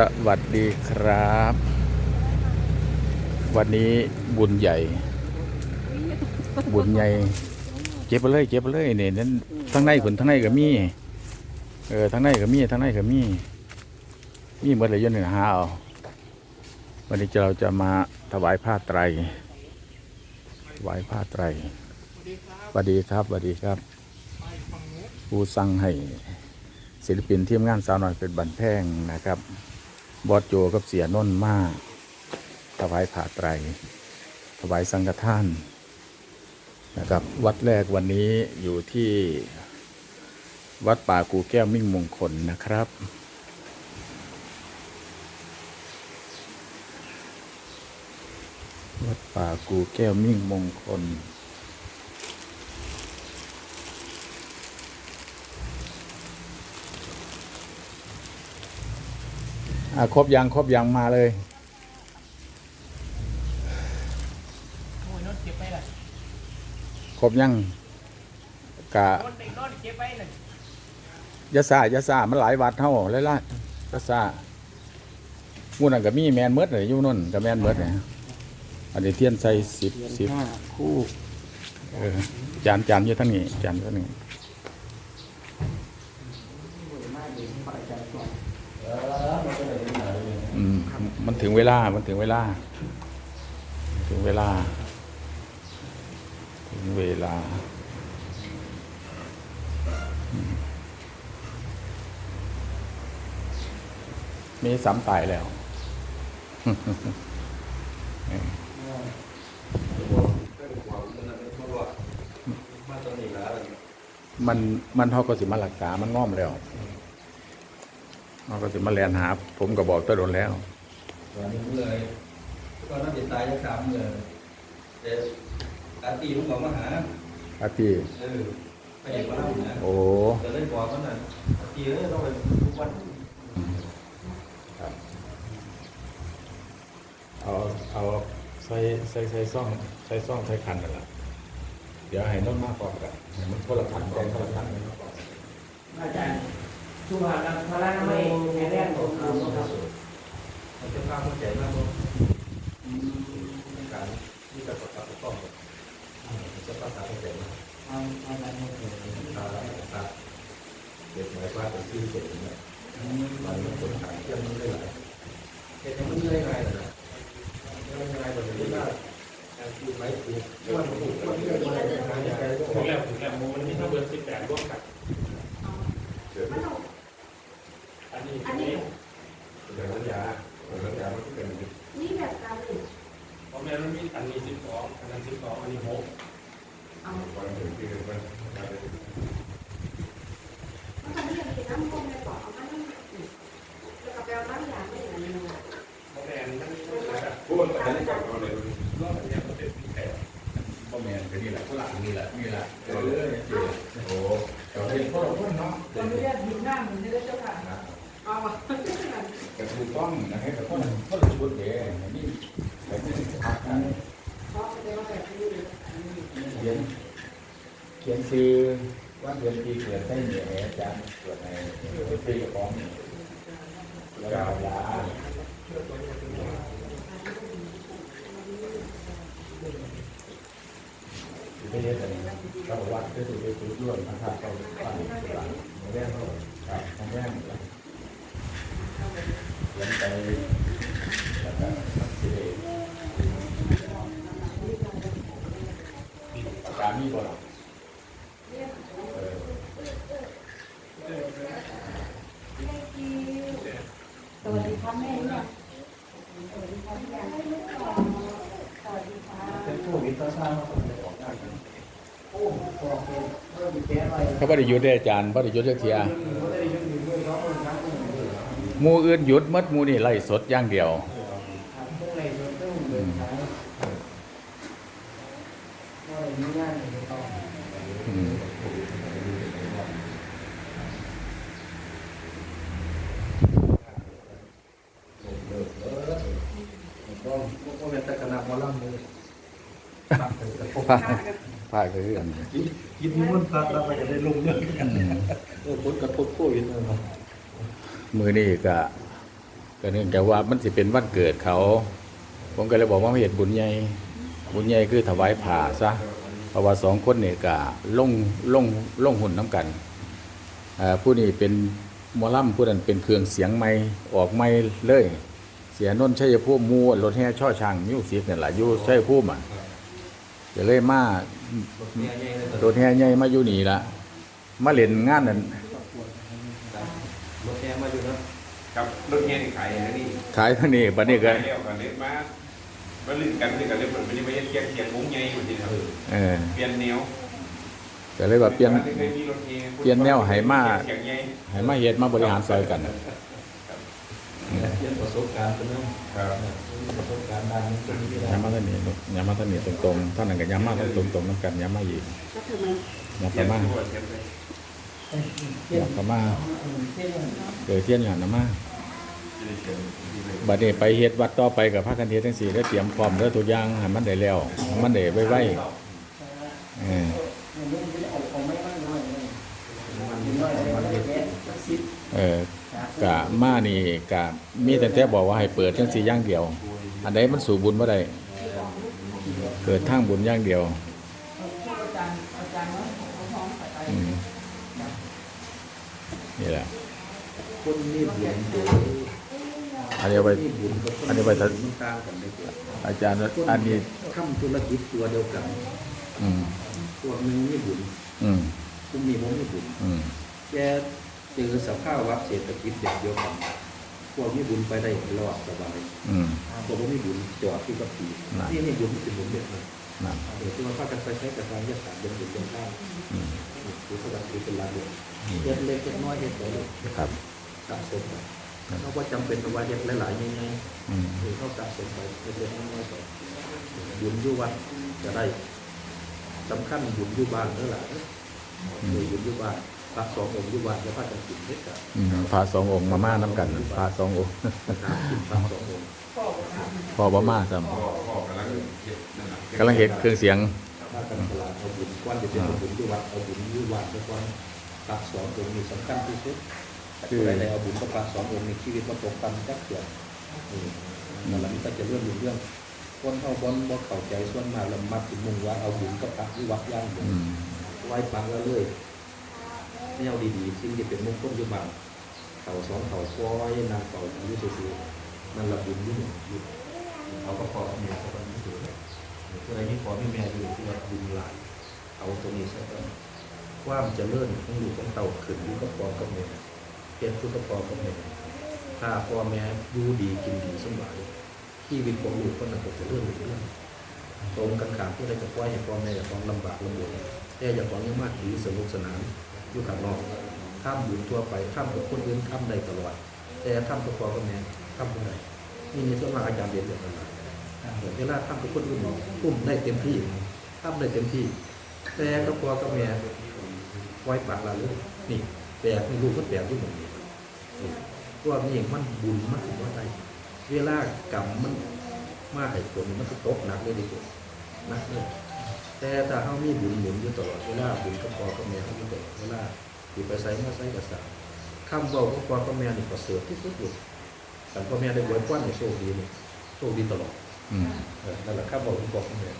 สวัสดีครับ วันนี้บุญใหญ่ บุญใหญ่เก็บไปเลยเก็บไปเลยเนี่ยนั้นทั้งในผลทั้งในก็มีเออทั้งในก็มีทั้งในก็มีมีหมดเลยอยันหนึ่งหาเอาวันนี้เราจะมาถวายผ้าไตรถวายผ้าไตรสวัสดีครับสวัสดีครับผู้สั่งให้ศิลปินทีมงานสาวน้อยเป็นบันแพงนะครับ บอสโจกับเสียน้นมากถวายผ่าไตร ถวายสังฆทานนะครับ วัดแรกวันนี้อยู่ที่วัดป่ากูแก้วมิ่งมงคลนะครับ วัดป่ากูแก้วมิ่งมงคล อะครบยังครบยังมาเลยโอ้ยนอนเก็บไปล่ะครบยังกะนอนเด็กนอนเก็บไปน่ะยะซายะซามันหลายวัดเท่าเลยล่ะยะซาหมู่นั่นก็มีแมนเมดเลยอยู่นู่นก็แมนเมดเลยอันนี้เทียนใส่สิบสิบห้าคู่เออจานจานอยู่ทั้งนี้จานอยู่ทั้งนี้ อืมมันถึงเวลา มันถึงเวลา ถึงเวลา ถึงเวลา มีสามตายแล้วมันมันเขาก็สิมารักษา มันง่อมแล้ว เขาก็สิมาแลนหา ผมก็บอกตะโดนแล้ววันนี้เลยก็น่าจะตายจะสามเลยแต่อาตีผมบอกมาหาอาทีเออไปเห็นว่านะโอ้จะได้บอกเขาหน่อยอาตีเอ้ยต้องไปทุกวันเอาเอาใส่ใส่ใส่ซ่องใส่ซ่องใส่คันกันละเดี๋ยวให้น้องมากกว่ากันให้มันคนละคันแดงคนละคันกันก่อนอาจารย์ สุภาพพลานามัยแข็งแรงของเราครับมันจะพาคนใจมากเลยการที่จะประคับประคองจะภาษาคนใจมากเอาเอาการมาเกิดตาตาเด็กหมายว่าเป็นชื่อเสียงเนี่ยมันมันคนขายเที่ยวมันได้หลายเหตุมันได้ไงล่ะได้ไงแบบนี้ว่าการคือไม้ถูกวันถูกวันที่เราได้งานอะไรก็ถึงแล้วถึงแล้วมันมีถ้าเบอร์สิบแปดร่วมกัน อันนี้อันนี้ เดี๋ยวสัญญาเดี๋ยวสัญญามันก็เป็น นี่แบบการหนึ่ง เพราะแม่มันมีอันนี้สิบสองอันนั้นสิบสองอันนี้หก เอา วันถึงคือมัน เมื่อตอนนี้ยังเป็นน้ำพวกในเกาะเอามานั่งอีกแล้วก็แปลว่าน้ำยาไม่อย่างนี้ เพราะแม่มันมีระดับ พูดแต่ในกับเราเลย รอบอันนี้มันเป็นสิบแปด พ่อแม่ก็นี่แหละฝรั่งนี่แหละนี่แหละ เออโอ้ เราเป็นพ่ อนเนาะตอนนี้หินหน้าเหมือนจะเจ้าค่ะเอาวะแต่ถูกต้องนะให้กับคนคนละชุดเดียวนี่แบบนี้พักกันเพราะเป็นว่าแบบนี้เขียนเขียนซื้อวันเดือนปีเกิดให้เหนี่ยอาจารย์เกิดในปีกระป๋องแล้วก็ยาอยู่ได้เยอะเลยเราวัดก็ถือเป็นจุดร่วมนะครับเราฟังหลังแรกเขาครับทางแรกเขียนไปแล้วก็สิปากกามีบ่ล่ะเออ สวัสดีครับแม่เนี่ยสวัสดีครับพี่ยาสวัสดีค่ะ เป็นผู้วิทยาศาสตร์มาของของงานกัน โอ้บอกเลยเริ่มแก้อะไร เขา บ่ได้หยุดได้อาจารย์บ่ได้หยุดจักเทียก็ได้ยังอยู่ด้วยเขาคนทั้งคนหมู่อื่นหยุดหมดหมู่นี่ไล่สดอย่างเดียวทำพวกอะไรก็ต้องเดินทางก็อะไรนี่ง่ายเป็นตะกนาบอลลัมเลย ผ้าผ้าก็คือกันกินกินมันตัดแล้วก็จะได้ลงเยอะกันอืมเออผลกระทบโควิดเลยเนาะมือนี่ก็ก็เนื่องจากว่ามันสิเป็นวันเกิดเขา ผมก็เลยบอกว่ามาเฮ็ดบุญใหญ่บุญใหญ่คือถวายผ่าซะเพราะว่าสองคนเนี่ยก็ลงลงลงหุ่นน้ำกันอ่าผู้นี้เป็นหมอลำผู้นั้นเป็นเครื่องเสียงไม่ออกไม่เลย เสียนนท์ชัยภูมิหมูรถแห่ช่อช้างมิวสิกเนี่ยแหละอยู่ชัยภูมิอะ ก็เลยมารถเนี่ยใหญ่เลยรถแห่ใหญ่มาอยู่นี่ละมาเล่นงานนั่นรถแห่มาอยู่เนาะครับรถเงี้ยนี่ขายอย่างนี้ขายทางนี้บัดนี้ก็ขายแล้วกันเล็บมามาลื่นกันลื่นกันเล็บมันไม่ได้มาเย็ดเกียงเกียงมุ้งใหญ่อยู่ดีครับเออเปลี่ยนแนวก็เลยว่าเปลี่ยนเคยมีรถเงี้ยเปลี่ยนแนวให้มาเกียงใหญ่ให้มาเฮ็ดมาบริหารซอยกันเรียนประสบการณ์เป็นเนาะ ครับประสบการณ์ด้าตรงนี้ได้ย้ำมาทางนี้ลูกย้ำมาทางนี้ตรงๆท่านนั้นก็ย้ำมาตรงๆน้ำกันย้ำมาอีกก็คือมันย้ำเกียางมาทั่วเทียนเลยย้ำเข้ามาเกิดเทียนหยาดน้ำมาจะได้เชียงดีเลยบัดนี้ไปเฮ็ดวัดต่อไปกับพระกันเทศทั้งสี่ได้เตรียมพร้อมแล้วทุกอย่างให้มันได้แล้ว มันได้ไวๆเออเออกะมานี่กะมีแต่แต่บอกว่าให้เปิดจังสี่อย่างเดียว อันใดมันสู่บุญบ่ได้เกิดทางบุญอย่างเดียวอาจารย์อาจารย์ว่าเขาพร้อมไปอืมนี่แหละคนนี่บุญโดยอันนี้เอาไปนี่บุญกับคนอันนี้ไปบุญมันต่างกันเลยครับอาจารย์ว่าอันนี้ทำธุรกิจตัวเดียวกันอืมพวกหนึงมีบุญอืมพวกนี้ผมมีบุญอืมแกเจอสภาพวัดเศรษฐกิจแบบเดียวกันพ วกมีบุญไปได้รอดสบายอืมพวกผมมีบุญจอดที่กับปีน่ะนี่นี่บุญมันเป็นบุญเด็ดนะนั่นเดี๋ยวที่ว่าพากันไปใช้กระทางยาศาสตร์เป็นบุญเป็นข้าวอืมหรือสกัดคือเป็นลาบุญเฮ็ดเล็กเฮ็ดน้อยเฮ็ดใหญ่ครับสะสมไปเขาก็จำเป็นต้องว่าเฮ็ดหลายๆง่ายอืมๆคือเขาสะสมไปเล็กๆน้อยๆไปบุญอยู่วัดจะได้สำคัญบุญอยู่บ้านเท่าไหร่คือบุญอยู่บ้าน พระสององค์อยู่บ้านจะพากันกินเฮ็ดกันอืมพาสององค์มาม่าน้ำกันพาสององค์ น้ำกินพระสององค์พอบ่มาซ้พ่อพ่อกำลังเฮ็ดนั่นน่ะำกำลังเห็ดเครื่องเสียงพากันตลาดเอาบุญกว้านจะเป็นบุญอยู่วัดเอาบุญอยู่วัดทุกวันพระสององค์นี่สำคัญที่สุดคืออะไรเอาบุญกับพระสององค์ในชีวิตมาปกปันจักเกิดนี่นั่นแหละมันก็จะเรื่องเรื่องคนเข้าบอนบ่เข้าใจส่วนมากแล้วมักสิมุ่งว่าเอาบุญกับพระที่วัดย่างเดียวอืมไว้ปังแล้วเลย แนวดีๆสิ่งที่เป็นมงคลอยู่บ้างเขาสองเขาคอยนางเขาอยู่ซื่อๆนั่นละบุญอยู่หนึ่งอยู่เขาก็พอเมียเขาก็มีอยู่เพื่อให้พอไมีแม่อยู่ที่ว่าบุญหลายเอาตรงนี้ซะก่อนความจะเจริญของลูกของเต่าขึ้นอยู่กับพอกับแม่เฮ็ดคือกับพอกับแม่ถ้าพ่อแม่อยู่ดีกินดีสำบายชีวิตของลูกคนนั้นก็จะเลื่อนเรื่อยตรงกันขามที่เราจะปล่อยให้พ่อแม่อย่าความลำบากลำบนแต่อย่าความยังมากดีสนุกสนาน อยู่ข้างนอกข้ามบุญทั่วไปข้ามกับคนอื่นข้ามได้ตลอด แต่ข้ามกับพ่อกับแม่ข้ามคนใดนี่ในส่วนมากอาจารย์เรียนเรื่องอะไรเวลาข้ามกับคนอื่นพุ่มได้เต็มที่ข้ามได้เต็มที่ แต่กับพ่อกับแม่ไว้ปากละเลยนี่แปลกนี่ลูกก็แปลกอยู่หมดนี่นี่พวกนี้มันบุญมันถึงว่าไดเวลากรรมมันมาให้ผลมันก็ตกหนักเลยดีกว่าหนักเลย แต่ถ้าเขามีบุญหมุนอยู่ตลอดเวลาบุญกับพอกับแม่เขาอยู่ตลอดเวลาอยู่ไปใส่มาใส่กระสาคำบอกกับพอกับแม่นี่ประเสริฐที่สุดอยู่แต่พ่อแม่ได้ไว้กว้านในโชคดีนี่โชคดีตลอดเออนั่นแหละข้าบอกกับพอกับแม่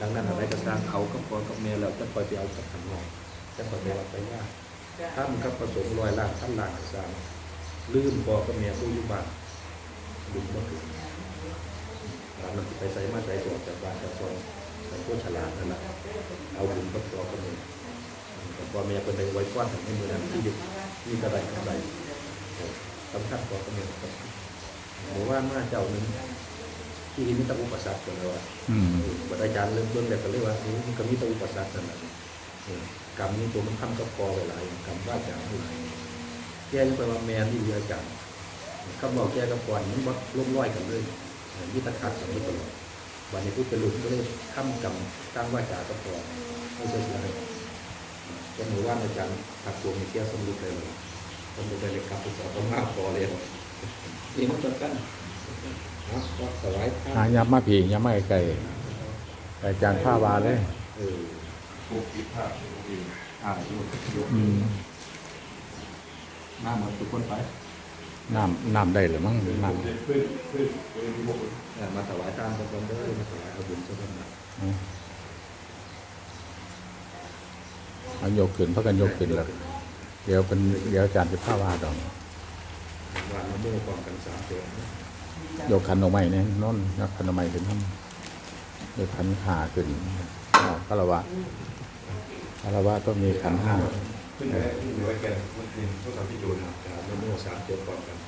ดังนั้นอะไรก็สร้างเขากับพอกับแม่แล้วจะคอยไปเอาจากข้างนอกจะคอยไปวัดไปว่าถ้ามันกับประสงค์ลอยล้านท่านล้านก็สางลืมพอกับแม่ผู้ยู่บ้านบุญบ่ถึงเรามันไปใส่มาใส่ตัวจากบ้านจากซอย แต่พวกฉลาดนั่นแหละเอาบุญกับตัวคนหนึ่งแต่พอแม่เป็นในไว้ก้อนถึงในมือนั้นที่ยึดที่กระไรกระไรสำคัญกว่าคนหนึ่งครับหรือว่ามาเจ้าหนึ่งที่นี่มีแตอุปสรรคกันเลยว่าอืมบรรอาจารย์เริ่มต้นแบบก็เรียกว่านี่มันก็มีแตอุปสรรคนั่นแหละเออกรรมนี้ตัวมันทำกับคอหลายๆกรรมว่าจากหลายแก้ยังไปว่าแมนที่เรียอาจารย์คำบอกแก้กับก่อนมันวัดล้มร้อยกันเลยมีตะขัดสองนี้ตลอด วันนี้พูดเป็นลุกก็เลยค้ำกำตั้งว่าจาก็พอไม่ใช่เสียเลยก็หนูว่าอาจารย์ถักตัวมีเที่ยวสมรุปเลยคนจะไปเลยกลับไปสอบต้องมากพอเลยนี่มันจนกันนะก็สวายผ้าหายับมาผียับมาไกลๆอาจารย์ผ้าวาเลยเออพวกคิดภาพเองอ่าอยู่อยู่อืมหน้าเหมือนทุกคนไป น้ำน้ำได้หรือมั้งน้ำขึ้นขึ้นเป็นพวกเออมาถวายทานกันเด้อมาถวายเอาบุญเจ้าบ้านนะเอายกขึ้นพักกันยกขึ้นแล้วเดี๋ยวเป็นเดี๋ยวอาจารย์จะพาว่าดอกวันละโม่กองกันสามเดือนยกขันออกไม้เนี่ยน้นยกขันออกไม้ขึ้นทั้งยกขันขาขึ้นอ๋อคารวะคารวะต้องมีขันห้า ขึ้นเลยขึ้นไว้แกเมื่อคืนพวกเราพี่จูนครับละโม่สามเดือนกองกัน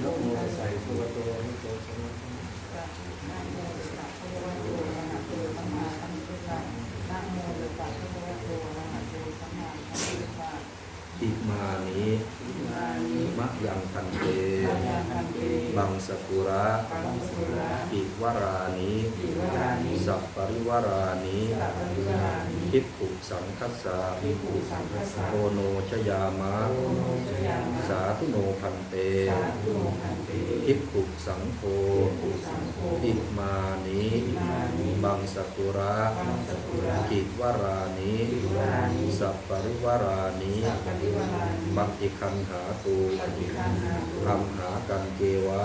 แล้วโมใส่ตัวตัวอิมานิมะยังคันเต บังสกุระอิวารานิ สัพปริวารานิ ทิฏฐุสังคัสสะโอโนชยามะ สาธุโนพันเตทิฏฐุสังโฆอิมานิบังสกุระอิวารานิสัพปริวารานิมัตติคันหาตูธรรมหากันเกวะ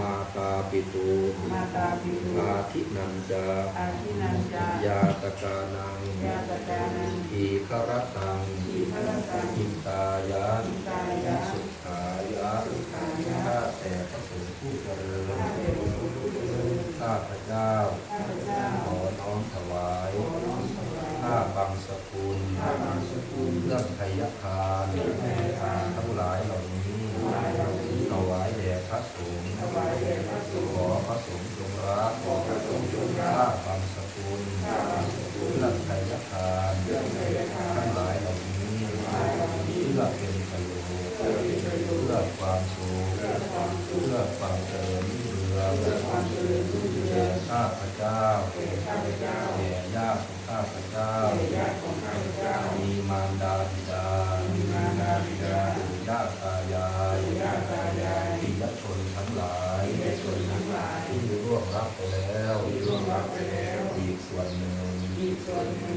มาตาปิตูอาทินันจายาตกานังทีครตังอินตายะสุขายะข้าแต่พระสงฆ์ผู้เจริญข้าพระเจ้า ขอน้อมถวายข้าบังสกุลเรื่องไทยทานทั้งหลายเหล่านี้ถวายแด่พระสงฆ์ขอพระสงฆ์จงรักข้าบังสานทั้งหลายเหล่านี้เพื่อเป็นประโยชน์เพื่อความสุขเพื่อความเจริญรุ่งเรืองแก่ข้าพเจ้าแก่ญาติข้าพเจ้า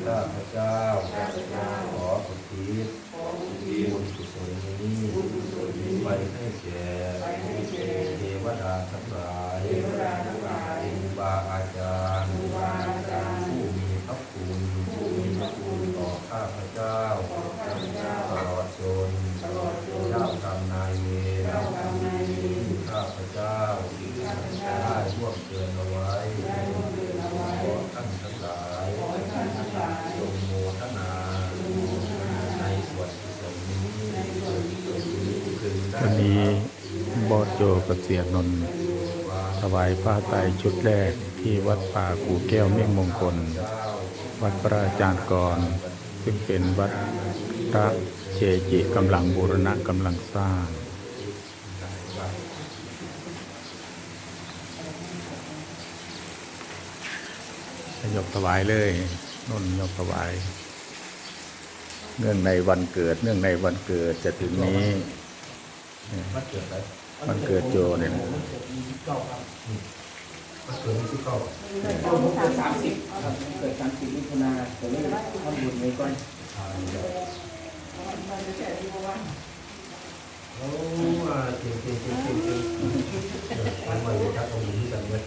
ข้าพระเจ้าข้าพระเจ้า ขออุทิศขออุทิศบุญกุศลนี้บุญกุศลนี้ไปให้แก่ไปให้แก่เทวดาทั้งหลายเทวดาทั้งหลายครูบาอาจารย์ครูบาอาจารย์ผู้มีพระคุณผู้มีพระคุณต่อข้าพระเจ้าต่อข้าพเจ้าตลอดจนตลอดจนเจ้ากรรมนายเวรเจ้ากรรมนายเวรที่ข้าพเจ้าที่ข้าพเจ้าได้ร่วมเกินเอาไว้ได้ร่วมเกินเอาไว้ขอท่านทั้งหลายขอท่านทั้งหลายจงโมทนาในส่วนกุศลนี้ในส่วนกุศลนี้คือได้ วันนี้บอสโจกับเสียนนท์ถวายผ้าไตรชุดแรกที่วัดป่ากูแก้วเมี่ยงมงคล วัดพระอาจารย์กร ซึ่งเป็นวัดพระเจจิกำลังบูรณะกำลังสร้างยกถวายเลยนนยกถวาย เนื่องในวันเกิด เนื่องในวันเกิดจะถึงนี้ มันเกิดอะไรวันเกิดโจเนี่ยนะมันเกิดที่เก้าสามสิบเกิดสามสิบมิถุนาผมเลยทำบุญไว้ก่อนโอ้มาจริงจริงจริงจริงจริงมันมาอยู่ทักตรงนี้กันเลย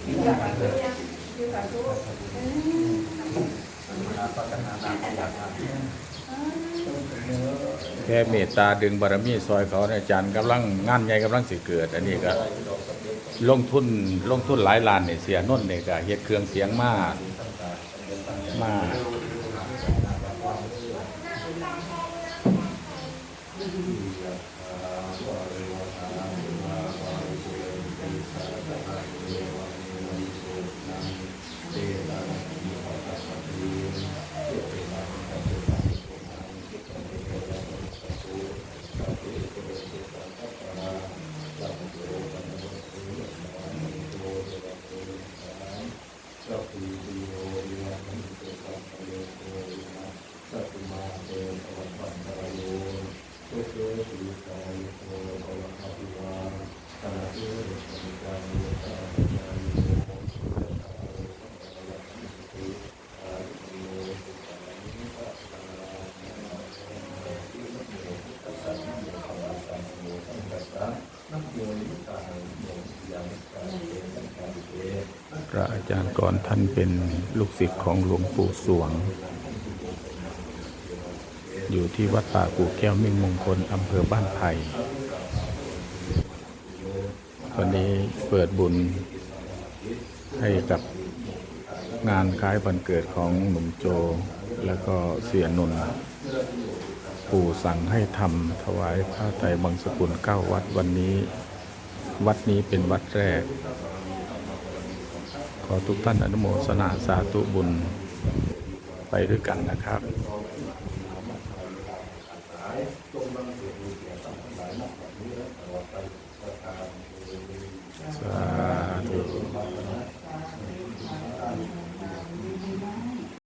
มาปัจนานาอยากมา แค่เมตตาดึงบารมีซอยเขาอาจารย์กำลังงานใหญ่กำลังสิเกิด อันนี้ก็ลงทุนลงทุนหลายล้านเนี่ยเสียนุ่นเนี่ยก็เฮ็ดเครื่องเสียงมากมาก จารย์ก่อนท่านเป็นลูกศิษย์ของหลวงปู่สวง อยู่ที่วัดป่ากู่แก้วมิ่งมงคลอำเภอบ้านไผ่วันนี้เปิดบุญให้กับงานคล้ายวันเกิดของหนุ่มโจ แล้วก็เสียนนปู่สั่งให้ทำถวายผ้าไตรบังสกุลเก้าวัดวันนี้ วัดนี้เป็นวัดแรก ขอทุกท่านอนุโมทนาสาธุบุญไปด้วยกันนะครับ